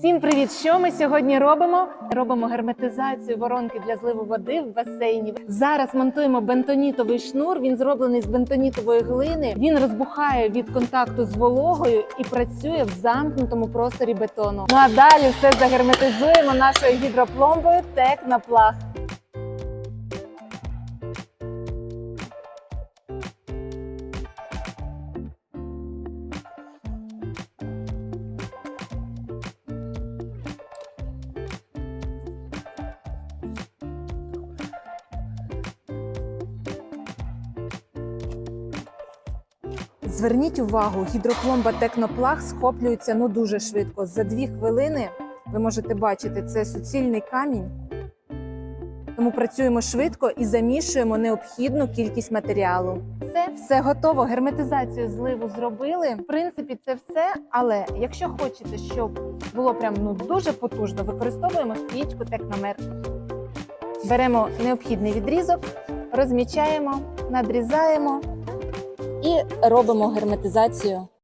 Всім привіт! Що ми сьогодні робимо? Робимо герметизацію воронки для зливу води в басейні. Зараз монтуємо бентонітовий шнур. Він зроблений з бентонітової глини. Він розбухає від контакту з вологою і працює в замкнутому просторі бетону. Ну а далі все загерметизуємо нашою гідропломбою тек на плах. Зверніть увагу, гідропломба Техноплаг схоплюється ну дуже швидко. За дві хвилини ви можете бачити, це суцільний камінь. Тому працюємо швидко і замішуємо необхідну кількість матеріалу. Все, все готово. Герметизацію зливу зробили. В принципі, це все. Але якщо хочете, щоб було прям ну дуже потужно, використовуємо стрічку Техномер. Беремо необхідний відрізок, розмічаємо, надрізаємо робимо герметизацію